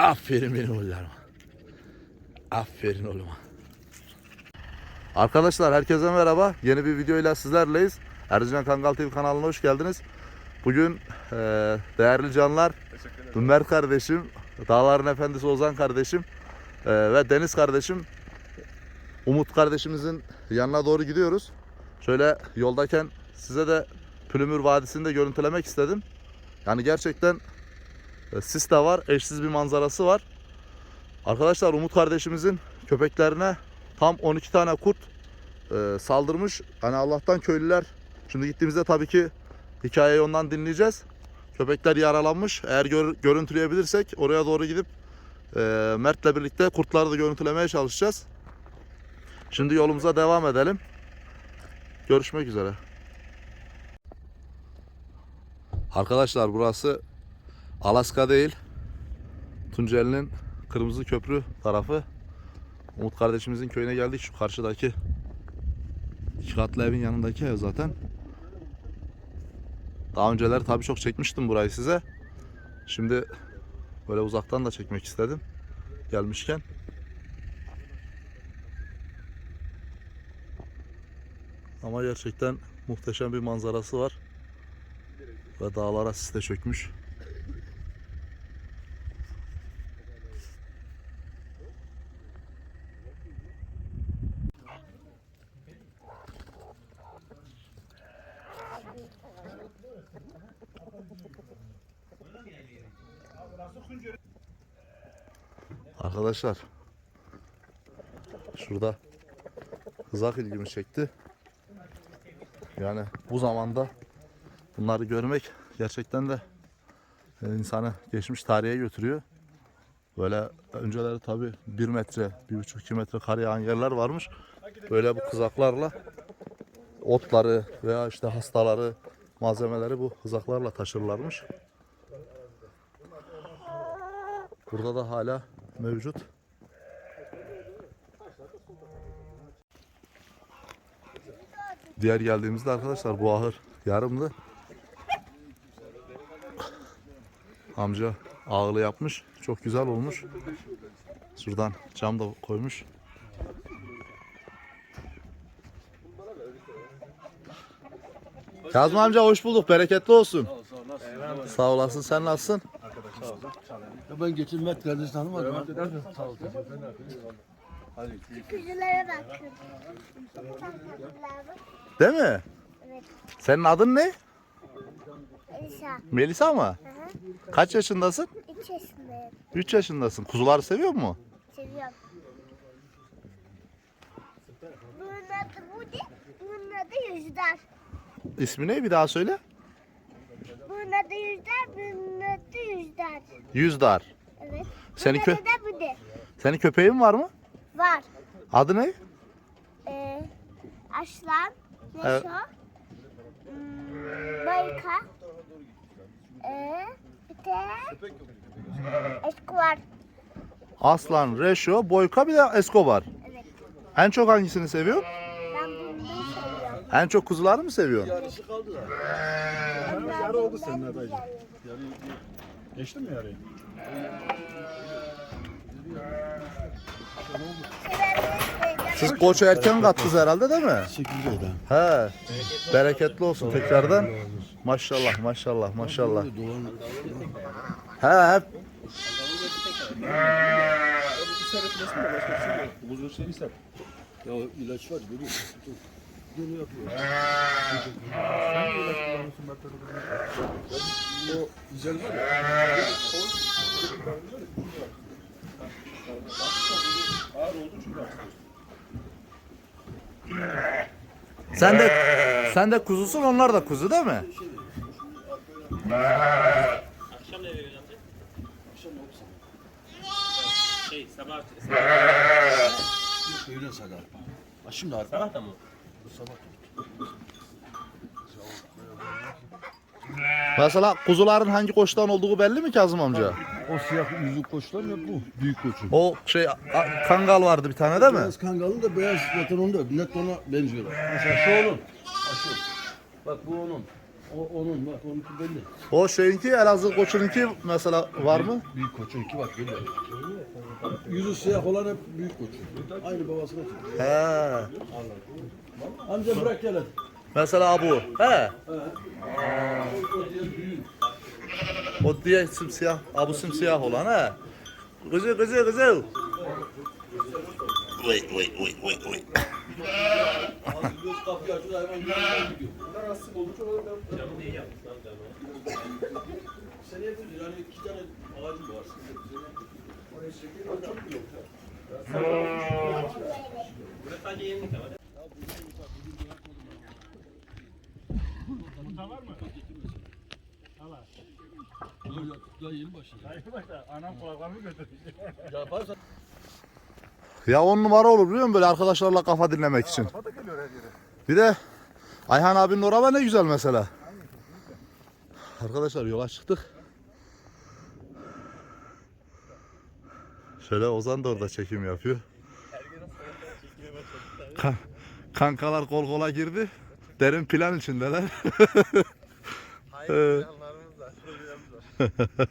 Aferin benim oğullarıma. Aferin oğluma. Arkadaşlar herkese merhaba. Yeni bir videoyla sizlerleyiz. Erzincan Kangal TV kanalına hoş geldiniz. Bugün eee, değerli canlar Ömer kardeşim, Dağların Efendisi Ozan kardeşim eee, ve Deniz kardeşim Umut kardeşimizin yanına doğru gidiyoruz. Şöyle yoldayken size de Pülümür Vadisi'ni de görüntülemek istedim. Yani gerçekten e, sis de var, eşsiz bir manzarası var. Arkadaşlar Umut kardeşimizin köpeklerine tam 12 tane kurt e, saldırmış. Hani Allah'tan köylüler şimdi gittiğimizde tabii ki hikayeyi ondan dinleyeceğiz. Köpekler yaralanmış. Eğer gör- görüntüleyebilirsek oraya doğru gidip e, Mert'le birlikte kurtları da görüntülemeye çalışacağız. Şimdi yolumuza devam edelim. Görüşmek üzere. Arkadaşlar burası Alaska değil. Tunceli'nin Kırmızı Köprü tarafı. Umut kardeşimizin köyüne geldik. Şu karşıdaki iki katlı evin yanındaki ev zaten. Daha önceler tabii çok çekmiştim burayı size. Şimdi böyle uzaktan da çekmek istedim. Gelmişken. Ama gerçekten muhteşem bir manzarası var. Ve dağlara sis de çökmüş. Arkadaşlar şurada kızak ilgimi çekti. Yani bu zamanda bunları görmek gerçekten de e, insanı geçmiş tarihe götürüyor. Böyle önceleri tabi 1 metre, 1,5-2 metre kar yağan yerler varmış. Böyle bu kızaklarla otları veya işte hastaları, malzemeleri bu kızaklarla taşırlarmış. Burada da hala mevcut. Diğer geldiğimizde arkadaşlar bu ahır yarımdı. Amca ağlı yapmış. Çok güzel olmuş. Şuradan cam da koymuş. Kazım amca hoş bulduk. Bereketli olsun. Sağ olasın. Sen nasılsın? Ya ben geçen Mert kardeş tanımadım. ha. Kuzulara bakın. Değil mi? Evet. Senin adın ne? Elisa. Melisa mı? Hı hı. Kaç yaşındasın? Üç yaşındayım. 3 yaşındasın. Kuzuları seviyor mu? Seviyorum. Bunun adı bu değil. Bunun adı Yüzder. İsmi ne? Bir daha söyle. Adı Yüzder. Bunun adı Yüzder. Yüzdar. Evet. Seni Bunun kö- bu de. Senin köpeğin var mı? Var. Adı ne? Ee, Aslan. Evet. Neşo. Hmm, Bayka. Ee, bir de Escobar. Aslan, Reşo, Boyka bir de Escobar. Evet. En çok hangisini seviyor? En çok kuzuları mı seviyor? Yarısı kaldı da. Onlar yarı oldu senin güzel. adayın. Geçti mi yarıyı? Siz koç erken kattınız herhalde değil mi? 8 ayda. He. Bereketli olsun tekrardan. Maşallah maşallah maşallah. He hep ya ilaç var görüyor musun? Bunu yapıyor. O güzel var ya. sen de sen de kuzusun onlar da kuzu değil mi? Akşam ne veriyorsun amca? Şey sabah Öyle sadar. Ha şimdi arpa. sabah da mı? Mesela kuzuların hangi koçtan olduğu belli mi Kazım amca? O siyah yüzük koçlar ya bu. Büyük koçu. O şey a- kangal vardı bir tane değil mi? Beyaz kangalın da beyaz zaten onda. Net ona benziyorlar. Mesela şu onun. Ha şu. Bak bu onun. O, onun bak onunki belli. O şeyinki Elazığ koçununki mesela var mı? Büyük koçun iki bak belli. Yüzü siyah olan hep büyük koçun. Aynı babasına çıkıyor. He. Amca bırak gel hadi. Mesela bu. He. O diye simsiyah, abu simsiyah olan he. Güzel güzel güzel. Vay vay vay vay vay. Ağzı göz kapıyı açıyor hayvan yürüyor gidiyor. Sen yapıyorsun yani iki tane ağacı var. Burası sadece yenilik ama. Daha yeni başladı. Anam kulaklarını götürdü. Yaparsan Ya on numara olur biliyor musun böyle arkadaşlarla kafa dinlemek için. Kafa da geliyor her yere. Bir de Ayhan abinin oraba ne güzel mesela. Arkadaşlar yola çıktık. Şöyle Ozan da orada çekim yapıyor. Kan- kankalar kol kola girdi. Derin plan içindeler. Hayır Planlarımız var.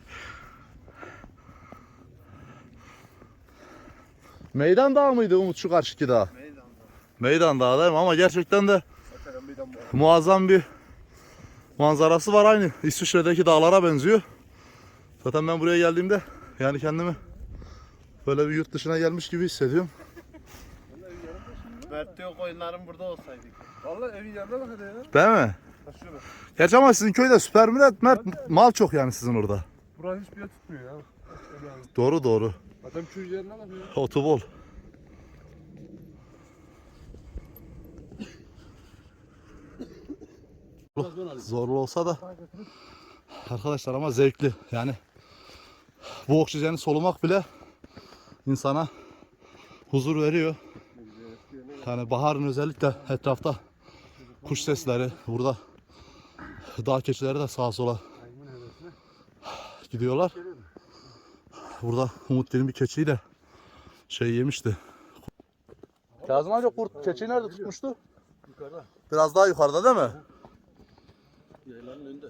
Meydan dağı mıydı Umut şu karşıki dağ? Meydan. Meydan dağı değil mi? Ama gerçekten de meydan muazzam bir manzarası var aynı. İsviçre'deki dağlara benziyor. Zaten ben buraya geldiğimde yani kendimi böyle bir yurt dışına gelmiş gibi hissediyorum. Mert diyor oyunların burada olsaydık. Vallahi evin yanına bak hadi ya. Değil mi? Bak şurada. Gerçi ama sizin köyde süper millet, Mert mal çok yani sizin orada. Burası hiçbir yer tutmuyor ya. Doğru doğru. Adam şu yerine bak ya. Otu bol. Zorlu olsa da arkadaşlar ama zevkli. Yani bu oksijeni solumak bile insana huzur veriyor. Yani baharın özellikle etrafta kuş sesleri burada dağ keçileri de sağa sola gidiyorlar. Burada Umut derin bir keçiyi de şey yemişti. Kazım amca kurt keçiyi nerede tutmuştu? yukarıda. Biraz daha yukarıda değil mi? Yaylanın önünde.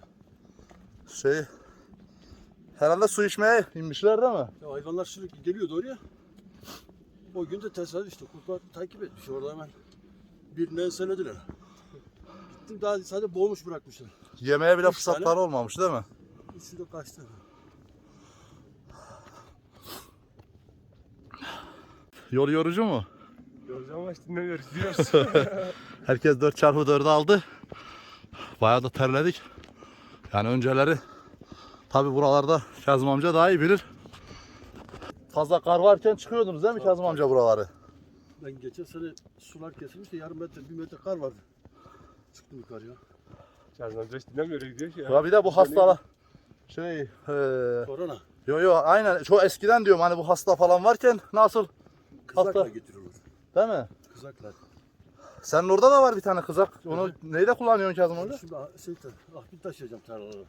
Şey herhalde su içmeye inmişler değil mi? Ya hayvanlar sürekli geliyordu oraya. O gün de tesadüf işte kurtlar takip etmiş orada hemen. Birini enselediler. Gittim daha sadece boğmuş bırakmışlar. Yemeğe bile Üç fırsatları tane. olmamış değil mi? Üçü de kaçtı. Yol yorucu mu? Yoracağım ama işte dinlemiyoruz. Diyoruz. Herkes 4x4'ü aldı. Bayağı da terledik. Yani önceleri tabi buralarda Kazım amca daha iyi bilir. Fazla kar varken çıkıyordunuz değil mi Kazım amca buraları? Ben geçen sene sular kesilmiş de yarım metre, bir metre kar vardı. Çıktım yukarıya. Çağrı amca hiç dinlemiyor gidiyor ki ya. Ya bir de bu hastalar şey eee Korona. yo yo aynen çok eskiden diyorum hani bu hasta falan varken nasıl Kızakla Hasta. getiriyorlar. değil mi? Kızakla. Senin orada da var bir tane kızak. Onu neyde kullanıyorsun Kazım amca? Şimdi ah- şey, ahbit taşıyacağım tarlalara.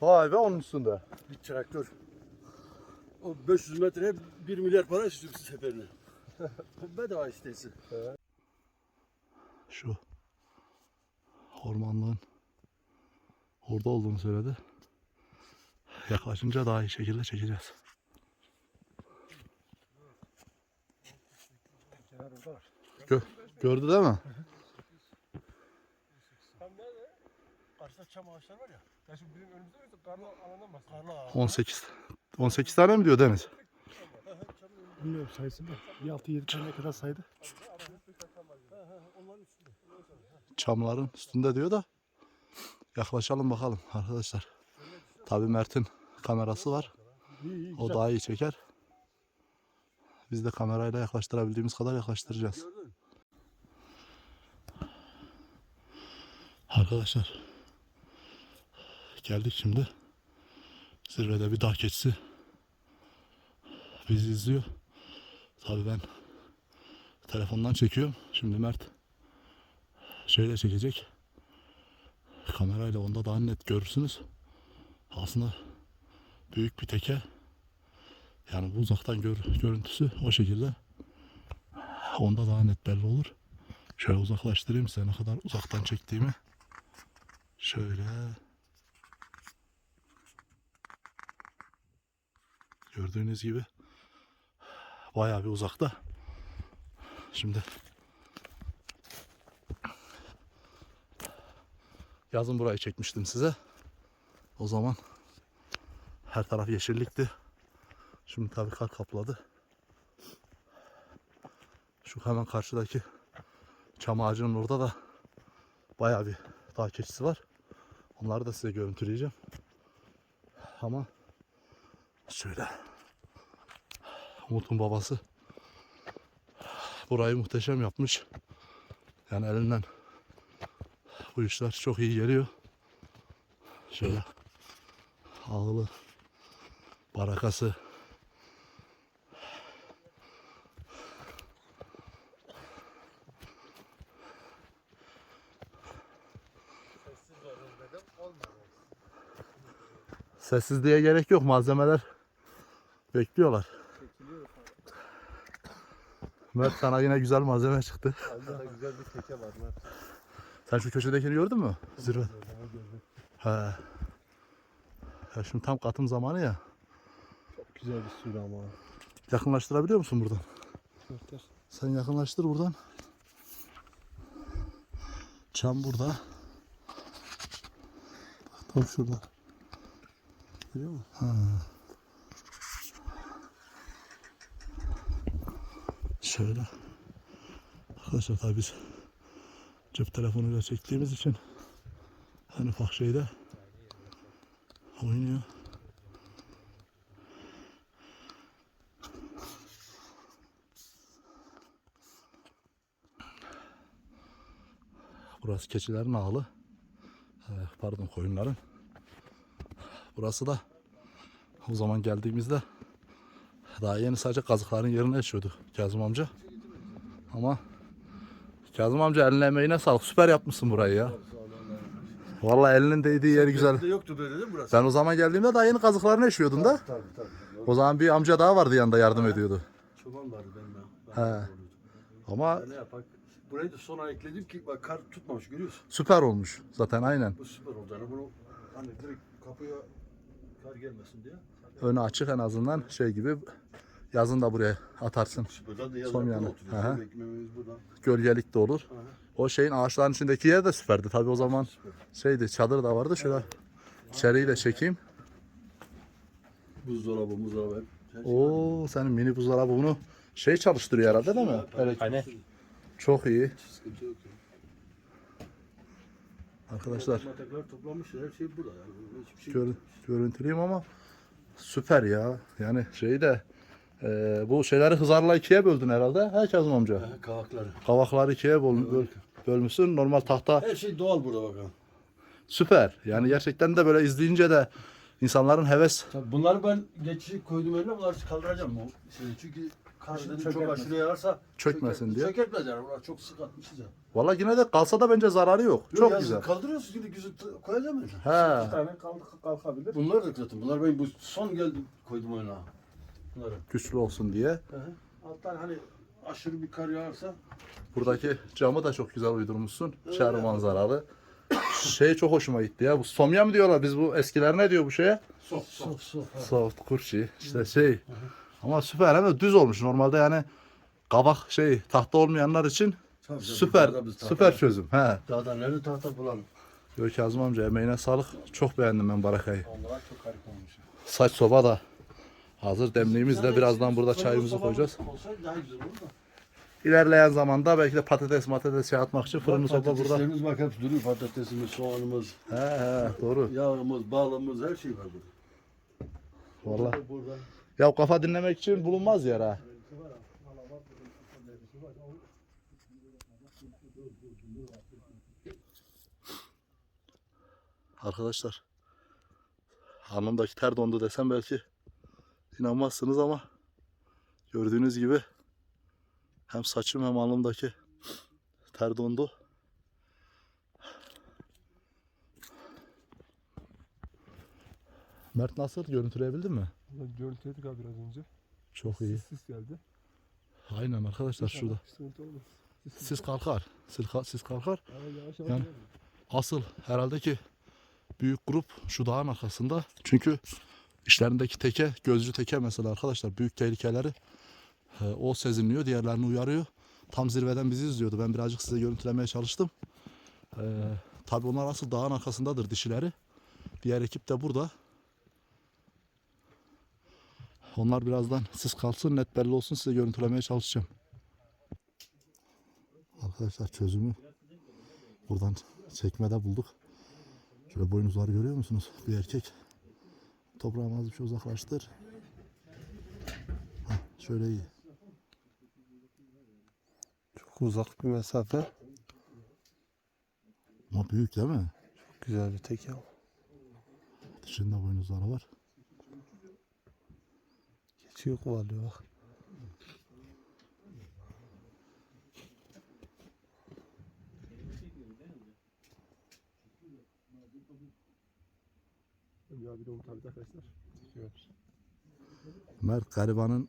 Vay be onun üstünde. Bir traktör. O 500 metre hep 1 milyar para istiyor seferine. Bedava isteysi. Şu ormanlığın orada olduğunu söyledi. Yaklaşınca daha iyi şekilde çekeceğiz. Gö gördü değil mi? Karşıda çam ağaçlar var ya. Ya şu bizim önümüzde mi? Karlı alandan bahsediyor. Karlı ağaç. 18 18 tane mi diyor Deniz? Bilmiyorum sayısını da. Bir 6-7 tane kadar saydı. Çamların üstünde diyor da yaklaşalım bakalım arkadaşlar. Tabii Mert'in kamerası var. O daha iyi çeker. Biz de kamerayla yaklaştırabildiğimiz kadar yaklaştıracağız. Arkadaşlar geldik şimdi. Zirvede bir dağ keçisi bizi izliyor. Tabii ben telefondan çekiyorum. Şimdi Mert şeyle çekecek. Kamerayla onda daha net görürsünüz. Aslında büyük bir teke. Yani bu uzaktan gör, görüntüsü o şekilde. Onda daha net belli olur. Şöyle uzaklaştırayım size ne kadar uzaktan çektiğimi. Şöyle. Gördüğünüz gibi bayağı bir uzakta. Şimdi yazın burayı çekmiştim size. O zaman her taraf yeşillikti. Şimdi tabii kar kapladı. Şu hemen karşıdaki çam ağacının orada da bayağı bir dağ keçisi var. Onları da size görüntüleyeceğim. Ama şöyle Umut'un babası burayı muhteşem yapmış. Yani elinden bu işler çok iyi geliyor. Şöyle ağlı barakası Sessizliğe gerek yok. Malzemeler bekliyorlar. Mert sana yine güzel malzeme çıktı. Burada güzel bir teke var lan. Sen şu köşedekini gördün mü? Zirve. He. Ya şimdi tam katım zamanı ya. Çok güzel bir sürü ama. Yakınlaştırabiliyor musun buradan? Yok. Sen yakınlaştır buradan. Çam burada. Tam şurada. Görüyor musun? Ha. Şöyle. Arkadaşlar tabii biz cep telefonuyla çektiğimiz için en ufak şeyde oynuyor. Burası keçilerin ağlı. Ee, Pardon koyunların. Burası da o zaman geldiğimizde daha yeni sadece kazıkların yerine yaşıyordu Kazım amca. Ama Kazım amca eline emeğine sağlık. Süper yapmışsın burayı ya. Vallahi elinin değdiği yeri güzel. Bizde yoktu böyle değil mi burası? Ben o zaman geldiğimde daha yeni kazıklarını yaşıyordun da. Tabii tabii. O zaman bir amca daha vardı yanında yardım ediyordu. Çoban vardı benim. Ben He. Ama Ya ne yapak? Burayı da sonra ekledim ki bak kar tutmamış görüyorsun. süper olmuş zaten aynen. Bu süper oldu. Yani bunu hani direkt kapıya kar gelmesin diye. Önü açık en azından şey gibi yazın da buraya atarsın. Buradan. Gölgelik de olur. Hı. O şeyin ağaçların içindeki yer de süperdi. Tabii o zaman şeydi çadır da vardı. Şöyle içeriği de çekeyim. Buzdolabı, buzdolabı. Şey Oo senin mini buzdolabı bunu şey çalıştırıyor herhalde değil mi? Evet. Hani? Çok iyi. Arkadaşlar her şey burada yani. Hiçbir şey gör, yok. görüntüleyeyim ama süper ya. Yani şeyi de e, bu şeyleri hızarla ikiye böldün herhalde. He Kazım amca. Ha, Kavakları. Kavakları ikiye böl, böl- bölmüşsün. Normal tahta Her şey doğal burada bakalım. süper. Yani gerçekten de böyle izleyince de insanların heves Tabii bunları ben geçici koydum önüne bunları kaldıracağım şeyi. Çünkü kar dedim çok aşırı yağarsa Çökmesin diye. Çökertmez yani. Bunlar çok sık atmışız ya. Valla yine de kalsa da bence zararı yok. Yok, Çok yazın güzel. Kaldırıyorsun şimdi güzel koyacağım öyle. He. Bir tane kalk, kalkabilir. Bunlar da zaten. Bunlar ben bu son geldi koydum oyuna. Bunları. Güçlü olsun diye. Hı hı. Alttan hani aşırı bir kar yağarsa Buradaki camı da çok güzel uydurmuşsun. Çağrı manzaralı. Şey çok hoşuma gitti ya. Bu somya mı diyorlar? Biz bu eskiler ne diyor bu şeye? sof sof sof. Soft kurşi. İşte şey. Ama süper hem de düz olmuş. Normalde yani kabak şey tahta olmayanlar için Tabii, tabii, süper biz tahta- süper çözüm. He. Dağda nerede tahta bulalım? Yok Kazım amca emeğine sağlık. Çok beğendim ben barakayı. Onlar çok harika olmuş. Saç soba da hazır demliğimizle Yani birazdan burada çayımızı koyacağız. Olsaydı daha güzel olur da. İlerleyen zamanda belki de patates matates şey atmak için fırını soba burada. Patateslerimiz bak hep duruyor. Patatesimiz, soğanımız, He he doğru. yağımız, balımız her şey var burada. Vallahi. Burada, burada. Ya kafa dinlemek için bulunmaz yer ha. Arkadaşlar alnımdaki ter dondu desem belki inanmazsınız ama gördüğünüz gibi hem saçım hem alnımdaki ter dondu. Mert nasıl? Görüntüleyebildin mi? Görüntüledik abi biraz önce. Çok iyi. Sis, sis geldi. Aynen arkadaşlar şurada. İnşallah Sıkıntı olmaz. Sis, Sis kalkar. Sis, sis kalkar. Ama yavaş yavaş Yani- ilerliyor. Asıl herhalde ki büyük grup şu dağın arkasında. Çünkü işlerindeki teke, gözcü teke mesela arkadaşlar büyük tehlikeleri e, o sezinliyor, diğerlerini uyarıyor. Tam zirveden bizi izliyordu. Ben birazcık size görüntülemeye çalıştım. E, tabii onlar asıl dağın arkasındadır dişileri. Diğer ekip de burada. Onlar birazdan siz kalsın net belli olsun size görüntülemeye çalışacağım. Arkadaşlar çözümü buradan çekmede bulduk. Şöyle boynuzları görüyor musunuz? Bir erkek. Toprağım az bir şey uzaklaştır. Hah, şöyle iyi. Çok uzak bir mesafe. Ama büyük değil mi? Güzel bir tek ya. Dışında boynuzları var. Geçiyor kovalıyor bak. Ya bir de onu tabii arkadaşlar. Garibanın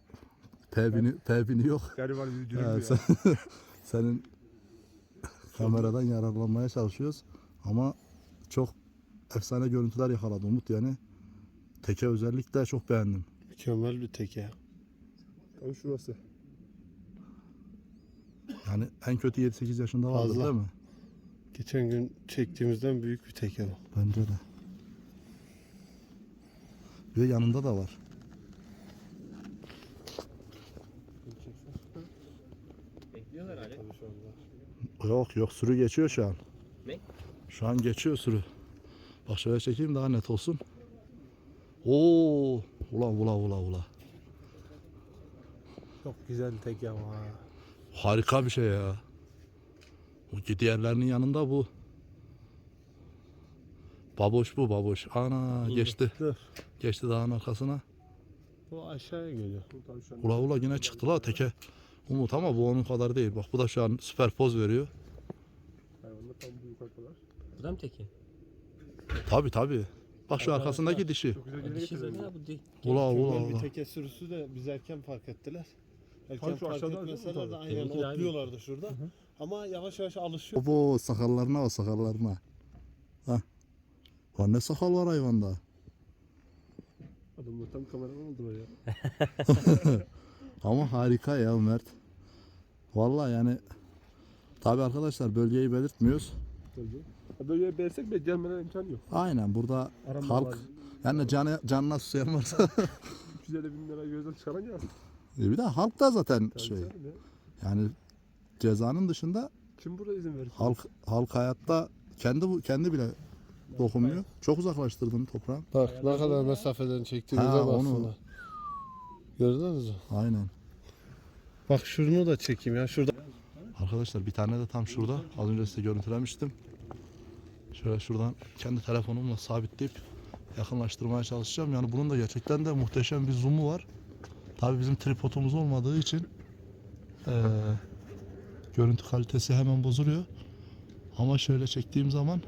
P1000'i P1000'i yok. Gariban bir Ha, dürüm sen- ya. senin kameradan yararlanmaya çalışıyoruz. Ama çok efsane görüntüler yakaladı Umut yani. Teke özellikle çok beğendim. Mükemmel bir tek ya. Tam şurası. Yani en kötü 7-8 yaşında vardı Fazla. değil mi? Geçen gün çektiğimizden büyük bir tek ya. Bence de. De yanında da var. Bekliyorlar hala. Tabii. Yok yok sürü geçiyor şu an. Ne? Şu an geçiyor sürü. Bak şöyle çekeyim daha net olsun. Oo, ula ula ula ula. Çok güzel tek ama. Harika bir şey ya. Ki diğerlerinin yanında bu. Baboş bu baboş. Ana geçti. Dur. Geçti dağın arkasına. Bu aşağıya geliyor. Ula ula yine çıktı la teke. Umut ama bu onun kadar değil. Bak bu da şu an süper poz veriyor. Hayvanlar tam bu yukarıdalar. Bu da mı teki? Tabi tabi. Bak şu arkasındaki dişi. Dişi bu değil. Ula ula bir ula. teke sürüsü de biz erken fark ettiler. Erken şu fark aşağıda etmeseler de mi? aynen Deminki de abi. otluyorlardı şurada. Ama yavaş yavaş alışıyor. Obo sakallarına o sakallarına. Ha. Lan ne sakal var hayvanda. Adamlar tam kameraman oldu ya. Ama harika ya Mert. Vallahi yani tabi arkadaşlar bölgeyi belirtmiyoruz. Tabii. Böyle beğensek de gelmeden imkan yok. Aynen burada Aramda halk var. yani canı, canına susayan varsa 350 bin lira gözden çıkaran ya. E bir de halk da zaten Tabii şey canım ya. yani cezanın dışında Kim burada izin verir? halk halk hayatta kendi bu kendi bile dokunmuyor. Çok uzaklaştırdın toprağı. Bak ne kadar mesafeden çektiğimize Ha, baksana. onu- Gördünüz mü? Aynen. Bak şunu da çekeyim ya. Şurada Arkadaşlar bir tane de tam şurada. Az önce size görüntülemiştim. Şöyle şuradan kendi telefonumla sabitleyip yakınlaştırmaya çalışacağım. Yani bunun da gerçekten de muhteşem bir zoom'u var. Tabii bizim tripodumuz olmadığı için eee, görüntü kalitesi hemen bozuluyor. Ama şöyle çektiğim zaman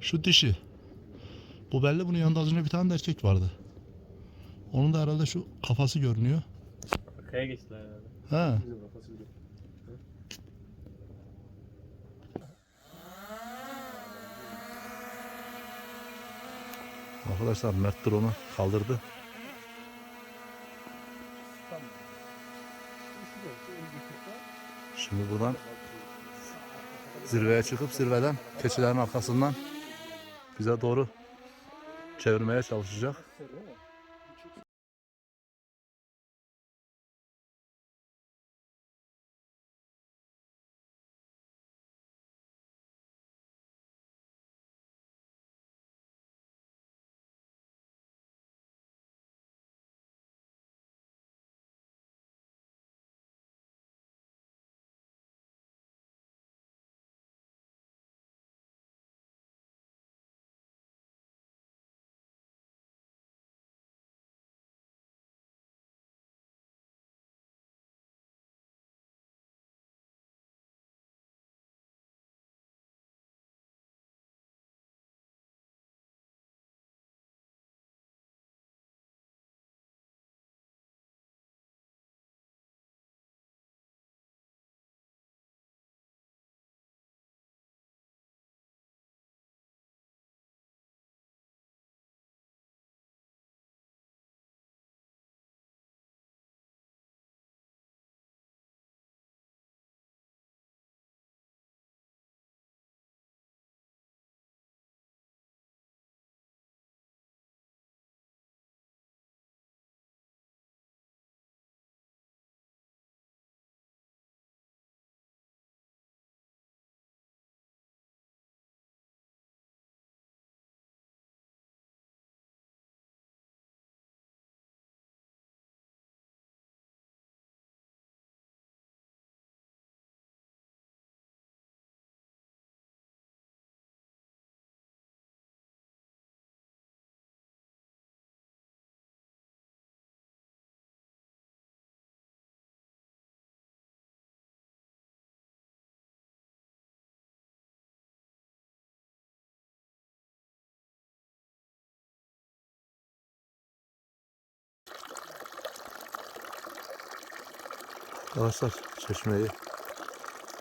şu dişi. Bu belli bunun yanında az önce bir tane de erkek vardı. Onun da herhalde şu kafası görünüyor. Arkaya geçtiler herhalde. Ha. Bizim kafası bile. Arkadaşlar Mert drone'u kaldırdı. Şimdi buradan zirveye çıkıp zirveden keçilerin arkasından bize doğru çevirmeye çalışacak. Arkadaşlar çeşmeyi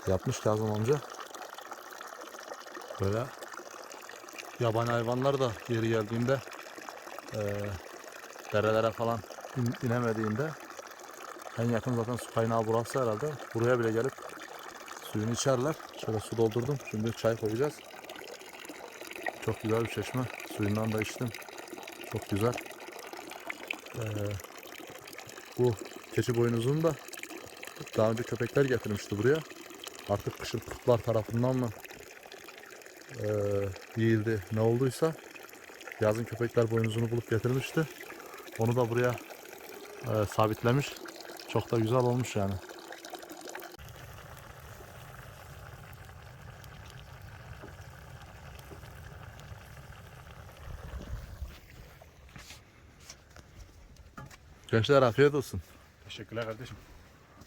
yapmış Kazım amca. Böyle yabani hayvanlar da yeri geldiğinde eee derelere falan in- inemediğinde en yakın zaten su kaynağı burası herhalde. Buraya bile gelip suyunu içerler. Şöyle su doldurdum. Şimdi çay koyacağız. Çok güzel bir çeşme. Suyundan da içtim. Çok güzel. Eee, bu keçi boynuzunu da daha önce köpekler getirmişti buraya. Artık kışın kurtlar tarafından mı eee yiyildi ne olduysa yazın köpekler boynuzunu bulup getirmişti. Onu da buraya eee, sabitlemiş. Çok da güzel olmuş yani. Gençler afiyet olsun. Teşekkürler kardeşim.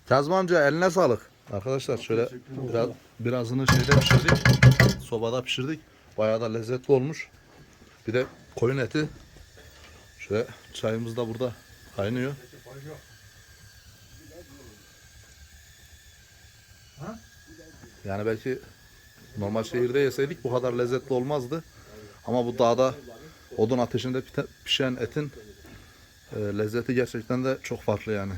Kazım amca eline sağlık. Arkadaşlar şöyle biraz, birazını şeyde pişirdik. Sobada pişirdik. Bayağı da lezzetli olmuş. Bir de koyun eti. Şöyle çayımız da burada kaynıyor. Yani belki normal şehirde yeseydik bu kadar lezzetli olmazdı. Ama bu dağda odun ateşinde pişen etin e, lezzeti gerçekten de çok farklı yani.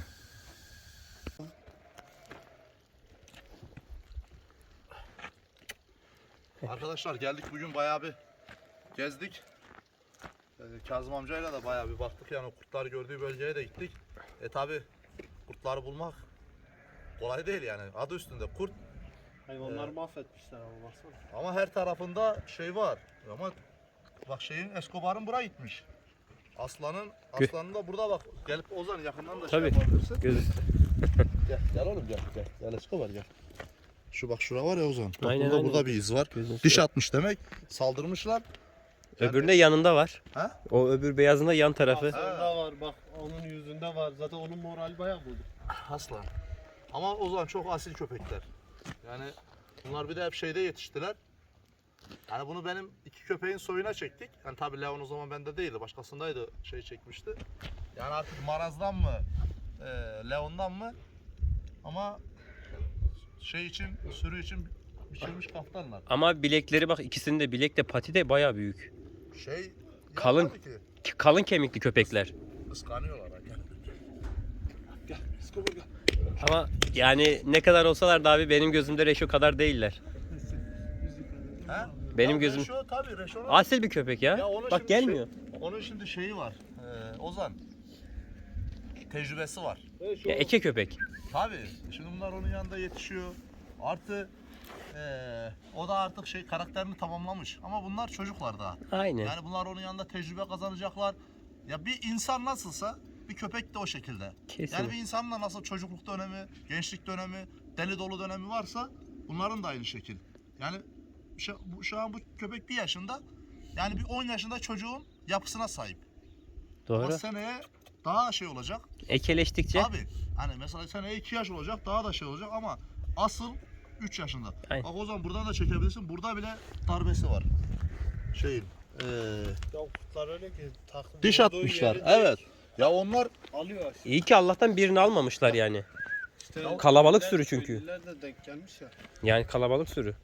Arkadaşlar geldik bugün bayağı bir gezdik. Ee, Kazım amcayla da bayağı bir baktık yani kurtlar gördüğü bölgeye de gittik. E tabi kurtları bulmak kolay değil yani adı üstünde kurt Hayvanları mahvetmişler ama baksana. ama her tarafında şey var ama bak şeyin Escobar'ın buraya gitmiş. Aslanın aslanın da burada bak gelip Ozan yakından da Tabii. şey yapabilirsin. Göz Gel, gel oğlum gel gel. Gel Escobar gel. Şu bak şura var ya Ozan. Bak Aynen, burada, aynen. burada bir iz var. Gözün Diş atmış demek. Saldırmışlar. Öbüründe yanında var. Ha? O öbür beyazında yan tarafı. Ağzında var bak onun yüzünde var. Zaten onun morali bayağı bozuk. Aslan. Ama o zaman çok asil köpekler. Yani bunlar bir de hep şeyde yetiştiler. Yani bunu benim iki köpeğin soyuna çektik. Yani tabii Leon o zaman bende değildi. Başkasındaydı şey çekmişti. Yani artık Maraz'dan mı, e, Leon'dan mı ama şey için, sürü için biçilmiş kaftanlar. Ama bilekleri bak ikisinin de bilek de pati de baya büyük. Şey Kalın. ki K- Kalın kemikli köpekler. ha, Gel. Ama yani ne kadar olsalar da abi benim gözümde Reşo kadar değiller. Ha? Benim Ya gözüm- Reşo tabii Reşo'nun Asil bir köpek ya. Ya onun Bak şimdi gelmiyor. Şey, onun şimdi şeyi var. Ee, Ozan. Tecrübesi var. Ya eke köpek. Tabii. Şimdi bunlar onun yanında yetişiyor. Artı ee, o da artık şey karakterini tamamlamış. Ama bunlar çocuklar daha. Aynen. Yani bunlar onun yanında tecrübe kazanacaklar. Ya bir insan nasılsa bir köpek de o şekilde. Kesin. Yani bir insanın da nasıl çocukluk dönemi, gençlik dönemi, deli dolu dönemi varsa bunların da aynı şekil. Yani şu, bu, şu an bu köpek bir yaşında. Yani bir 10 yaşında çocuğun yapısına sahip. Ama Doğru. seneye daha şey olacak. Ekeleştikçe Abi hani mesela seneye 2 yaş olacak daha da şey olacak ama asıl 3 yaşında. Aynen. Bak o zaman buradan da çekebilirsin. Burada bile darbesi var. Şeyin. eee, Ya kurtlar öyle ki takım diş atmışlar. Evet. Ya onlar Alıyor aşağı. iyi ki Allah'tan birini almamışlar yani. İşte Kalabalık sürü çünkü. de denk gelmiş ya. Yani kalabalık sürü.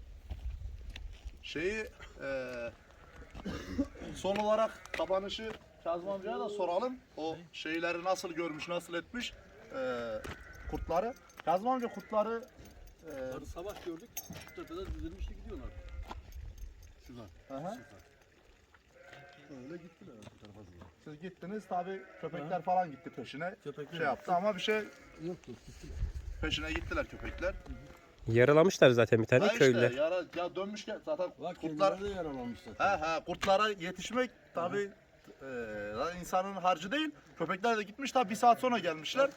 şeyi eee, son olarak kapanışı Kazım amcaya da soralım. O şeyleri nasıl görmüş, nasıl etmiş eee, kurtları. Kazım amca kurtları eee, Bunları sabah gördük. Şu tepeden dizilmişti gidiyorlar. Şuradan. hı hı. Öyle gittiler bu tarafa doğru. siz gittiniz tabi köpekler falan gitti peşine. Köpekler Şey yaptı ama bir şey Yoktu. Gittiler. peşine gittiler köpekler. Yaralamışlar zaten bir tane Ha işte, köylüler. yara, ya dönmüşken zaten Bak kurtlar kendileri de yaralanmışlar. he he kurtlara yetişmek tabi insanın harcı değil. Köpekler de gitmiş tabi bir saat sonra gelmişler.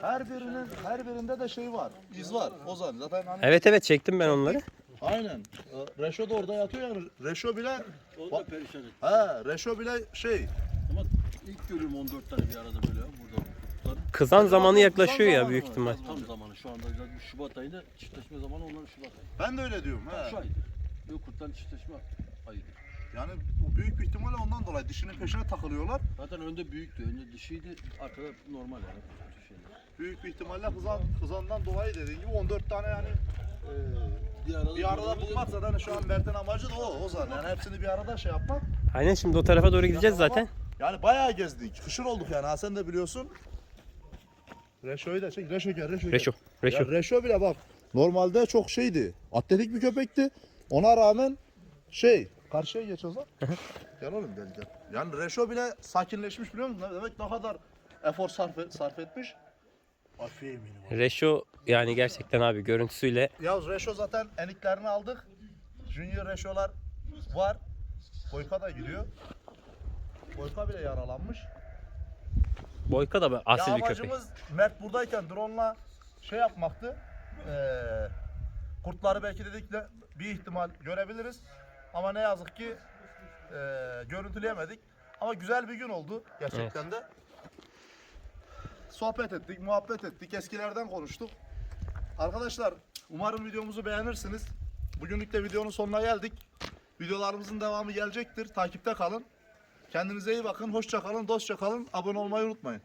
Her birinin her birinde de şey var. iz var. Ozan zaten hani Evet evet çektim ben onları. aynen. Ee, Reşo da orada yatıyor yani. Reşo bile Onu da perişan etti. he Reşo bile şey. Ama ilk görüyorum 14 tane bir arada böyle burada. Kızan zamanı yaklaşıyor ya büyük ihtimal. Tam zamanı şu anda zaten Şubat ayında çiftleşme zamanı onların Şubat ayı. Ben de öyle diyorum. Şu He. aydı. Yok kurtların çiftleşme ayıydı. Yani bu büyük bir ihtimalle ondan dolayı dişinin peşine takılıyorlar. Zaten önde büyüktü. Önde dişiydi. Arkada normal yani. Şeyler. Büyük bir ihtimalle hızan, hızandan dolayı dediğin gibi 14 tane yani Bir arada, bir arada bulmak zaten şu an Mert'in amacı da o, o zaten. Yani hepsini bir arada şey yapmak. Aynen şimdi o tarafa doğru gideceğiz Ama zaten. Yani bayağı gezdik. Kışın olduk yani. Ha sen de biliyorsun. Reşo'yu da çek. Reşo gel. Reşo gel. Reşo. Reşo. Ya Reşo bile bak. Normalde çok şeydi. Atletik bir köpekti. Ona rağmen şey. Karşıya geç o zaman. gel oğlum gel gel. Yani Reşo bile sakinleşmiş biliyor musun? Demek ne kadar efor sarf, et- sarf etmiş. Afiye eminim. Reşo yani gerçekten abi görüntüsüyle Ya Reşo zaten eniklerini aldık. Junior Reşo'lar var. Boyka da gidiyor. Boyka bile yaralanmış. Boyka da asil ya bir köpek. amacımız Mert buradayken drone'la şey yapmaktı. Ee, kurtları belki dedik de bir ihtimal görebiliriz. Ama ne yazık ki ee, görüntüleyemedik. Ama güzel bir gün oldu gerçekten de. Sohbet ettik, muhabbet ettik, eskilerden konuştuk. Arkadaşlar umarım videomuzu beğenirsiniz. Bugünlük de videonun sonuna geldik. Videolarımızın devamı gelecektir. Takipte kalın. Kendinize iyi bakın. Hoşça kalın, dostça kalın. Abone olmayı unutmayın.